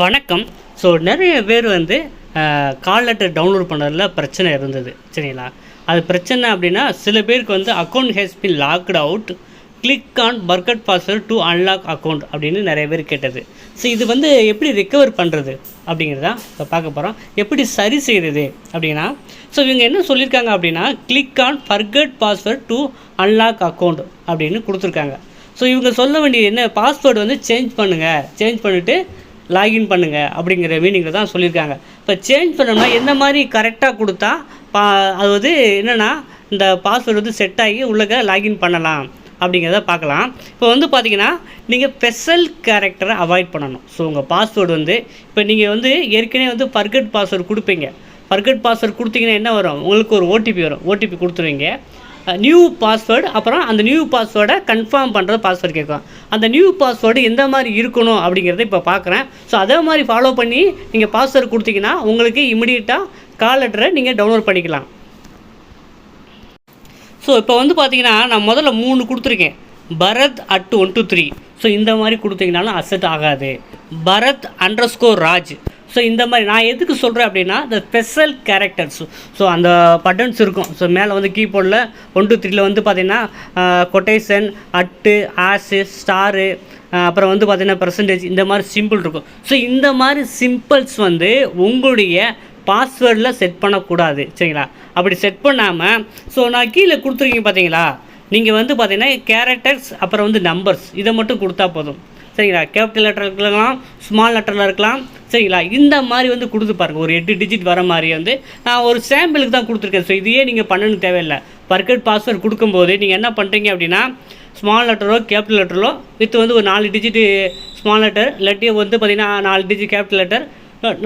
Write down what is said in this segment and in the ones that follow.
வணக்கம். ஸோ நிறைய பேர் வந்து கால் லெட்டர் டவுன்லோட் பண்ணுறதுல பிரச்சனை இருந்தது. சரிங்களா? அது பிரச்சனை அப்படின்னா சில பேருக்கு வந்து account has been locked out click on forgot password to unlock account அப்படின்னு நிறைய பேர் கேட்டது. ஸோ இது வந்து எப்படி ரிக்கவர் பண்ணுறது அப்படிங்கிறதா இப்போ பார்க்க போகிறோம் எப்படி சரி செய்கிறது அப்படின்னா ஸோ இவங்க என்ன சொல்லியிருக்காங்க அப்படின்னா click on forgot password to unlock account அப்படின்னு கொடுத்துருக்காங்க. ஸோ இவங்க சொல்ல வேண்டியது என்ன? பாஸ்வேர்டு வந்து சேஞ்ச் பண்ணுங்கள் சேஞ்ச் பண்ணிவிட்டு லாகின் பண்ணுங்கள் அப்படிங்கிற மீனிங்கில் தான் சொல்லியிருக்காங்க. இப்போ சேஞ்ச் பண்ணோம்னா எந்த மாதிரி கரெக்டாக கொடுத்தா பா அது வந்து என்னென்னா இந்த பாஸ்வேர்டு வந்து செட் ஆகி உள்ளக லாகின் பண்ணலாம் அப்படிங்கிறத பார்க்கலாம். இப்போ வந்து பார்த்தீங்கன்னா நீங்கள் ஸ்பெஷல் கேரக்டரை அவாய்ட் பண்ணணும். ஸோ உங்கள் பாஸ்வேர்டு வந்து இப்போ நீங்கள் வந்து ஏற்கனவே வந்து பர்கட் பாஸ்வேர்டு கொடுப்பீங்க. பர்கட் பாஸ்வேர்டு கொடுத்தீங்கன்னா என்ன வரும்? உங்களுக்கு ஒரு ஓடிபி வரும். ஓடிபி கொடுத்துருவீங்க. நியூ பாஸ்வேர்டு அப்புறம் அந்த நியூ பாஸ்வேர்டை கன்ஃபார்ம் பண்ணுறது பாஸ்வேர்டு கேட்கும் அந்த நியூ பாஸ்வேர்டு எந்த மாதிரி இருக்கணும் அப்படிங்கிறத இப்போ பார்க்குறேன் ஸோ அதே மாதிரி ஃபாலோ பண்ணி நீங்கள் பாஸ்வேர்டு கொடுத்தீங்கன்னா உங்களுக்கு இமிடியேட்டாக கால் லெட்டரை நீங்கள் டவுன்லோட் பண்ணிக்கலாம். ஸோ இப்போ வந்து பார்த்தீங்கன்னா நான் முதல்ல மூணு கொடுத்துருக்கேன். Bharath at one two three so இந்த மாதிரி கொடுத்தீங்கனாலும் அசெட் ஆகாது. Bharath underscore Raj. So இந்த மாதிரி நான் எதுக்கு சொல்கிறேன் அப்படின்னா இந்த ஸ்பெஷல் கேரக்டர்ஸ் ஸோ அந்த பட்டன்ஸ் இருக்கும். ஸோ மேலே வந்து கீபோர்டில் ஒன் டூ த்ரீல வந்து பார்த்தீங்கன்னா கொட்டேஷன் அட்டு ஆஷு ஸ்டாரு அப்புறம் வந்து பார்த்தீங்கன்னா பர்சன்டேஜ் இந்த மாதிரி சிம்பிள் இருக்கும். ஸோ இந்த மாதிரி சிம்பிள்ஸ் வந்து உங்களுடைய பாஸ்வேர்டில் செட் பண்ணக்கூடாது. சரிங்களா? அப்படி செட் பண்ணாமல் ஸோ நான் கீழே கொடுத்துருக்கீங்க பார்த்தீங்களா நீங்கள் வந்து பார்த்தீங்கன்னா கேரக்டர்ஸ் அப்புறம் வந்து நம்பர்ஸ் இதை மட்டும் கொடுத்தா போதும். சரிங்களா? கேபிட்டல் லெட்டர் இருக்கலாம் ஸ்மால் லெட்டரில் இருக்கலாம் சரிங்களா? இந்த மாதிரி வந்து கொடுத்து பாருங்கள் ஒரு எட்டு டிஜிட் வர மாதிரி வந்து நான் ஒரு சாம்பிளுக்கு தான் கொடுத்துருக்கேன். ஸோ இதையே நீங்கள் பண்ணணும் தேவையில்லை. பர்கட் பாஸ்வேர்டு கொடுக்கும்போது நீங்கள் என்ன பண்ணுறீங்க அப்படின்னா ஸ்மால் லெட்டரோ கேபிட்டல் லெட்டரோ வித் வந்து ஒரு நாலு டிஜிட்டு ஸ்மால் லெட்டர் இல்லாட்டி வந்து பார்த்தீங்கன்னா நாலு டிஜிட் கேபிட்டல் லெட்டர்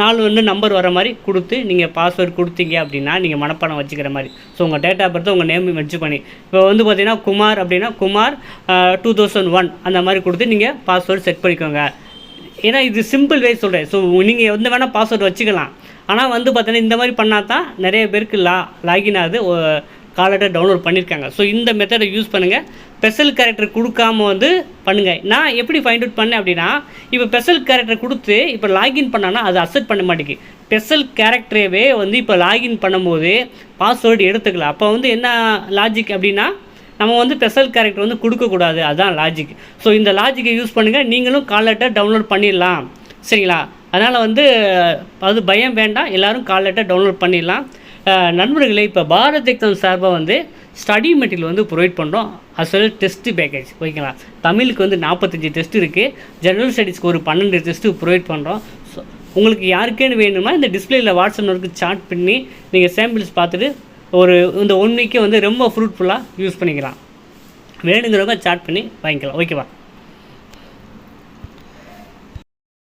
நாலு வந்து நம்பர் வர மாதிரி கொடுத்து நீங்கள் பாஸ்வேர்டு கொடுத்தீங்க அப்படின்னா நீங்கள் மனப்பாடம் வச்சுக்கிற மாதிரி. ஸோ உங்கள் டேட் ஆஃப் பர்த் உங்கள் நேம் மென்ஷன் பண்ணி. இப்போ வந்து பார்த்தீங்கன்னா குமார் அப்படின்னா குமார் டூ தௌசண்ட் ஒன் அந்த மாதிரி கொடுத்து நீங்கள் பாஸ்வேர்டு செட் பண்ணிக்கோங்க. ஏன்னா இது சிம்பிள் வே சொல்கிறேன் ஸோ நீங்கள் வந்து வேணால் பாஸ்வேர்டு வச்சுக்கலாம். ஆனால் வந்து பார்த்தீங்கன்னா இந்த மாதிரி பண்ணால் தான் நிறைய பேருக்கு லா லாகின் ஆகுது காலட்டை டவுன்லோட் பண்ணியிருக்காங்க ஸோ இந்த மெத்தடை யூஸ் பண்ணுங்கள் ஸ்பெஷல் கேரக்டர் கொடுக்காம வந்து பண்ணுங்கள் நான் எப்படி ஃபைண்ட் அவுட் பண்ணேன் அப்படின்னா இப்போ ஸ்பெஷல் கேரக்டர் கொடுத்து இப்போ லாகின் பண்ணானா அது அசெப்ட் பண்ண மாட்டேங்குது. ஸ்பெஷல் கேரக்டரேவே வந்து இப்போ லாகின் பண்ணும்போது பாஸ்வேர்டு எடுத்துக்கலாம் அப்போ வந்து என்ன லாஜிக் அப்படின்னா நம்ம வந்து ஸ்பெஷல் கேரக்டர் வந்து கொடுக்கக்கூடாது. அதுதான் லாஜிக் ஸோ இந்த லாஜிக்கை யூஸ் பண்ணுங்கள் நீங்களும் கால் லெட்டர் டவுன்லோட் பண்ணிடலாம். சரிங்களா? அதனால் வந்து அது பயம் வேண்டாம். எல்லோரும் கால் லெட்டர் டவுன்லோட் பண்ணிடலாம். நண்பர்களே இப்போ பாரத் எக்ஸாம் சார்பாக வந்து ஸ்டடி மெட்டீரியல் வந்து ப்ரொவைட் பண்ணுறோம் அஸ் வெல் டெஸ்ட்டு பேக்கேஜ் ஓகேங்களா? தமிழுக்கு வந்து நாற்பத்தஞ்சு டெஸ்ட் இருக்குது ஜெனரல் ஸ்டடீஸ்க்கு ஒரு பன்னெண்டு டெஸ்ட்டு ப்ரொவைட் பண்ணுறோம் ஸோ உங்களுக்கு யாருக்கேன்னு வேணுமா? இந்த டிஸ்பிளேயில் வாட்ஸ்அப் நம்பருக்கு சார்ட் பண்ணி நீங்கள் சாம்பிள்ஸ் பார்த்துட்டு ஒரு இந்த ஒன் வீக்கே வந்து ரொம்ப ஃப்ரூட்ஃபுல்லாக யூஸ் பண்ணிக்கலாம். வேணுங்கிறவங்க சார்ட் பண்ணி வாங்கிக்கலாம். ஓகேவா